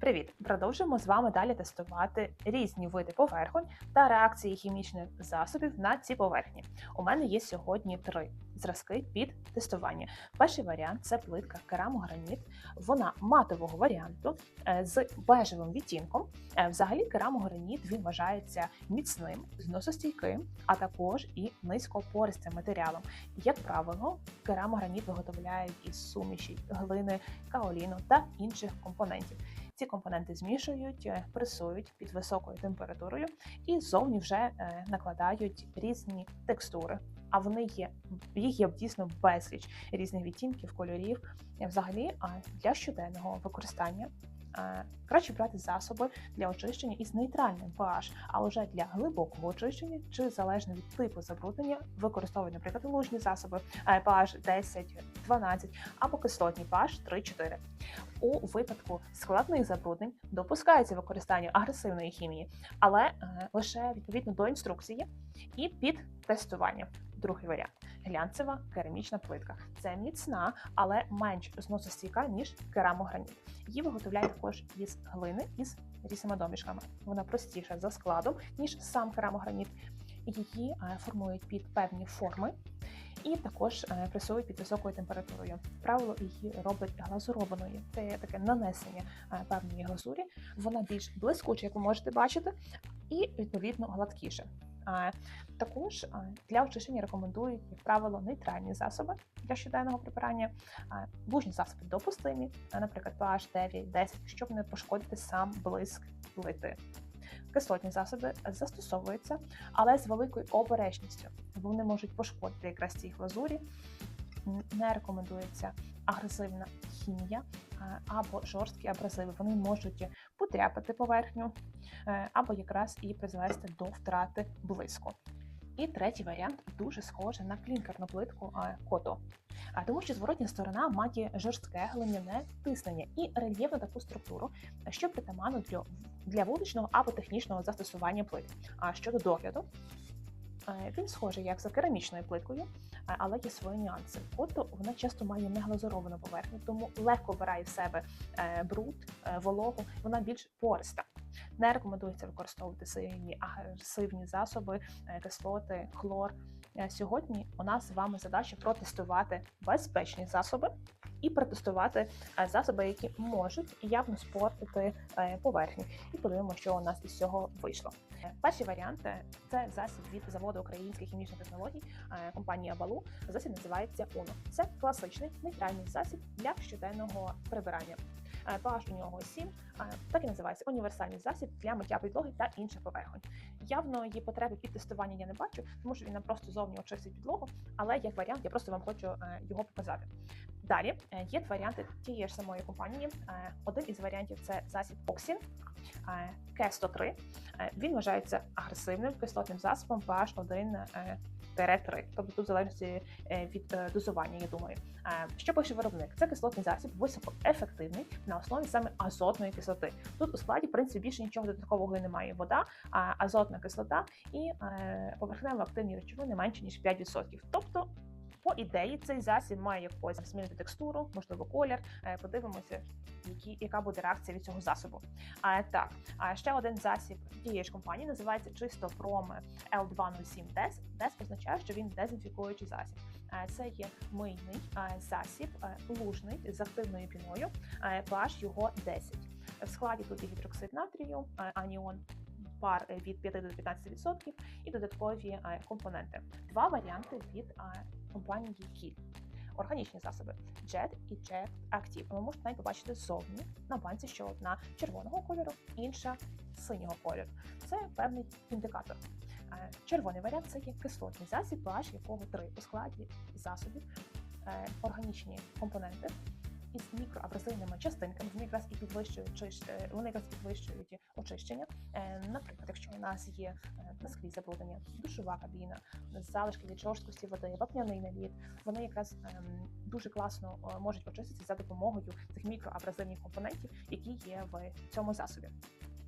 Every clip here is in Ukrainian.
Привіт! Продовжуємо з вами далі тестувати різні види поверхонь та реакції хімічних засобів на ці поверхні. У мене є сьогодні три зразки під тестування. Перший варіант це плитка керамограніт. Вона матового варіанту е, з бежевим відтінком. Е, Взагалі, керамограніт він вважається міцним, зносостійким, а також і низькопористим матеріалом. Як правило, керамограніт виготовляють із суміші глини, каоліну та інших компонентів. Ці компоненти змішують, е, пресують під високою температурою і ззовні вже е, накладають різні текстури. А вони є їх є дійсно безліч різних відтінків, кольорів. Е, Взагалі, а, для щоденного використання краще брати засоби для очищення із нейтральним pH, а вже для глибокого очищення чи залежно від типу забруднення використовують, наприклад, лужні засоби е, pH 10, 12 або кислотні pH 3-4. У випадку складних забруднень допускається використання агресивної хімії, але е, лише відповідно до інструкції і під тестування. Другий варіант глянцева керамічна плитка. Це міцна, але менш зносостійка, ніж керамограніт. Її виготовляють також із глини із різними домішками. Вона простіша за складом, ніж сам керамограніт. Її е, формують під певні форми і також е, пресують під високою температурою. Правило, її роблять глазурованою. Це таке нанесення е, певної глазурі. Вона більш блискуча, як ви можете бачити, і відповідно гладкіше. Е, Також е, для очищення рекомендують, як правило, нейтральні засоби для щоденного прибирання, Е, лужні засоби допустимі, наприклад, pH 9-10, щоб не пошкодити сам блиск плити. Кислотні засоби застосовуються, але з великою обережністю. Вони можуть пошкодити якраз ці глазурі. Не рекомендується агресивна хімія е, або жорсткі абразиви. Вони можуть потряпати поверхню е, або якраз і призвести до втрати блиску. І третій варіант дуже схожий на клінкерну плитку кото. А тому що зворотня сторона має жорстке глиняне тиснення і рельєфну таку структуру, що притаманно для, для вуличного або технічного застосування плит. А щодо догляду, він схожий як за керамічною плиткою, е, але є свої нюанси. Кото вона часто має неглазуровану поверхню, тому легко вбирає в себе е, бруд, е, вологу, вона більш пориста. Не рекомендується використовувати сильні агресивні засоби, е, кислоти, хлор. Е, Сьогодні у нас з вами задача протестувати безпечні засоби і протестувати е, засоби, які можуть явно спортити е, поверхні. І подивимося, що у нас із цього вийшло. Е, Перший варіант е, це засіб від заводу українських хімічних технологій компанії Абалу. Засіб називається Уно. Це класичний нейтральний засіб для щоденного прибирання. PH у нього 7, е, так і називається універсальний засіб для миття підлоги та інших поверхонь. Явно її потреби під тестування я не бачу, тому що він нам просто зовні очистить підлогу, але як варіант, я просто вам хочу його показати. Далі е, є варіанти тієї ж самої компанії. Е, Один із варіантів це засіб Оксін К103. Він вважається агресивним кислотним засобом pH 1 3. Тобто тут в залежності е, від е, дозування, я думаю. Е, Що пише виробник? Це кислотний засіб високоефективний на основі саме азотної кислоти. Тут у складі, в принципі, більше нічого додаткового немає. Вода, азотна кислота і е, поверхнево активні речовини менше ніж 5%. Тобто по ідеї, цей засіб має якось змінити текстуру, можливо, колір. Е, Подивимося, які, яка буде реакція від цього засобу. А так, а ще один засіб тієї ж компанії називається чисто Пром L207 DES. DES означає, що він дезінфікуючий засіб. Це є мийний засіб, лужний з активною піною. pH його 10. В складі тут є гідроксид натрію, аніон. Пар від 5 до 15% і додаткові компоненти. Два варіанти від компанії Кіль. Органічні засоби Jet і Jet Active. Ви можете навіть побачити ззовні на банці, що одна червоного кольору, інша синього кольору. Це певний індикатор. Е, Червоний варіант це є кислотний засіб, pH якого 3 у складі засобів, е, органічні компоненти із мікроабразивними частинками. Вони якраз і підвищують е, вони якраз підвищують очищення. Е, Наприклад, якщо у нас є е, на склі забруднення, душова кабіна, залишки від жорсткості води, вапняний наліт, вони якраз ем, дуже класно можуть очиститися за допомогою цих мікроабразивних компонентів, які є в цьому засобі.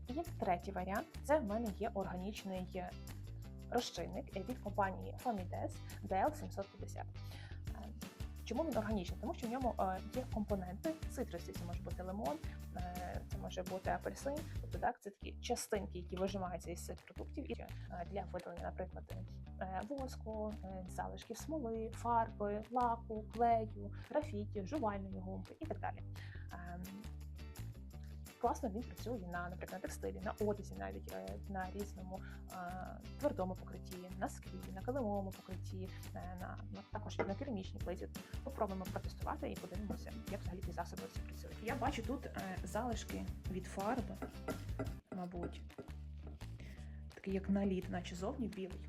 І третій варіант це в мене є органічний розчинник від компанії Famides DL750. Чому він органічний? Тому що в ньому е, є компоненти цитрусів. Це може бути лимон, е, це може бути апельсин. Тобто так, це такі частинки, які вижимаються із цих продуктів і е, для видалення, наприклад, воску, залишків смоли, фарби, лаку, клею, графіті, жувальної гумки і так далі. Класно він працює на, наприклад, на текстилі, на одязі, навіть е, на різному твердому покритті, на склі, на килимовому покритті, е, на, також на керамічній плиті. Попробуємо протестувати і подивимося, як взагалі ці засоби всі працюють. Я бачу тут е, залишки від фарби, мабуть, такий як наліт, наче зовні білий.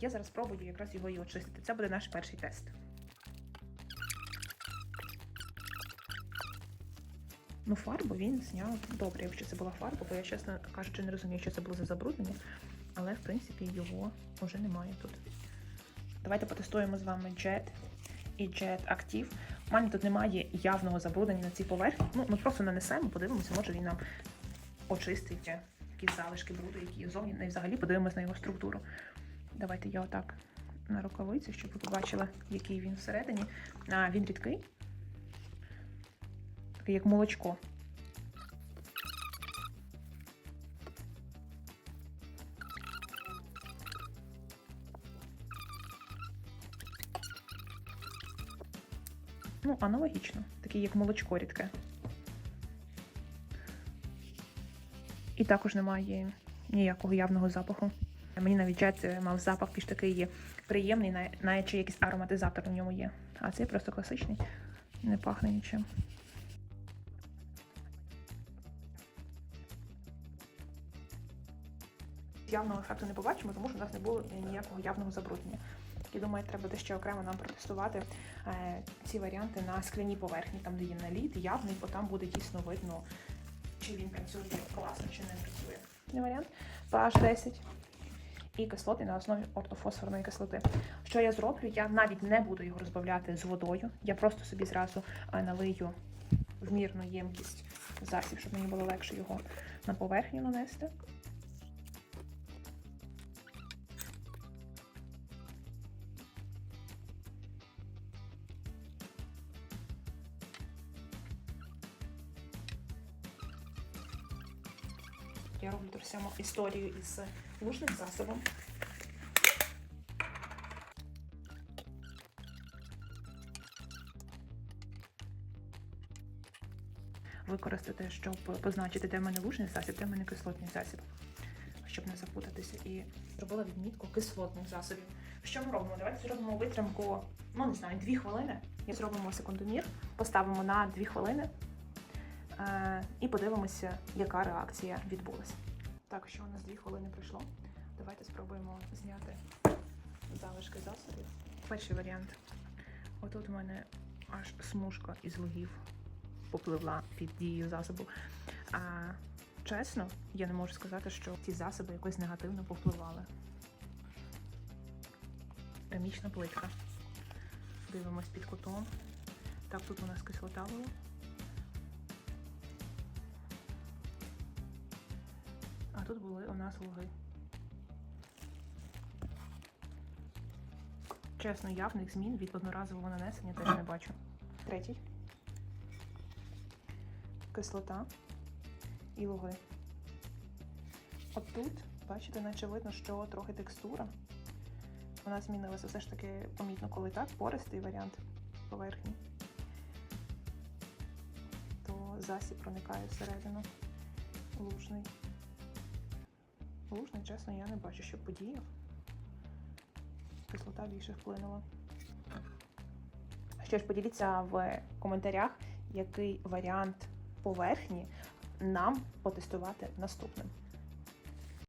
Я зараз спробую якраз його і очистити. Це буде наш перший тест. Ну, фарбу він зняв добре, якщо це була фарба, бо я, чесно кажучи, не розумію, що це було за забруднення, але в принципі його вже немає тут. Давайте потестуємо з вами Jet і Jet Active. У мене тут немає явного забруднення на цій поверхні. Ну, ми просто нанесемо, подивимося, може він нам очистить якісь залишки бруду, які зовні, Ну, і взагалі подивимось на його структуру. Давайте я отак на рукавиці, щоб ви побачили, який він всередині. А, він рідкий, такий як молочко. Ну, аналогічно, такий як молочко рідке. І також немає ніякого явного запаху. Мені навіть джет е, мав запах більш такий приємний, на- наче якийсь ароматизатор у ньому є. А цей просто класичний, не пахне нічим. Явного ефекту не побачимо, тому що у нас не було ніякого явного забруднення. І думаю, треба буде ще окремо нам протестувати е, ці варіанти на скляній поверхні, там де є наліт, явний, бо там буде дійсно видно, чи він працює класно, чи не працює. Не варіант. pH 10 і кислоти на основі ортофосфорної кислоти. Що я зроблю? Я навіть не буду його розбавляти з водою. Я просто собі зразу е, налию в мірну ємкість засіб, щоб мені було легше його на поверхню нанести. Саму історію із лужним засобом. Використати, щоб позначити, де в мене лужний засіб, де в мене кислотний засіб, щоб не запутатися. І зробила відмітку кислотних засобів. Що ми робимо? Давайте зробимо витримку, ну не знаю, 2 хвилини. І зробимо секундомір, поставимо на 2 хвилини е, і подивимося, яка реакція відбулася. Так, що у нас 2 хвилини пройшло. Давайте спробуємо зняти залишки засобів. Перший варіант. Отут у мене аж смужка із логів попливла під дією засобу. А чесно, я не можу сказати, що ці засоби якось негативно повпливали. Керамічна плитка. Дивимось під кутом. Так, тут у нас кислота була. Тут були у нас луги. Чесно, явних змін від одноразового нанесення теж не бачу. Третій. Кислота і луги. От тут, бачите, наче видно, що трохи текстура. Вона змінилася все ж таки помітно, коли так, пористий варіант поверхні. То засіб проникає всередину. Лужний, чесно, я не бачу, що подіяв. Кислота більше вплинула. Що ж, поділіться в коментарях, який варіант поверхні нам потестувати наступним.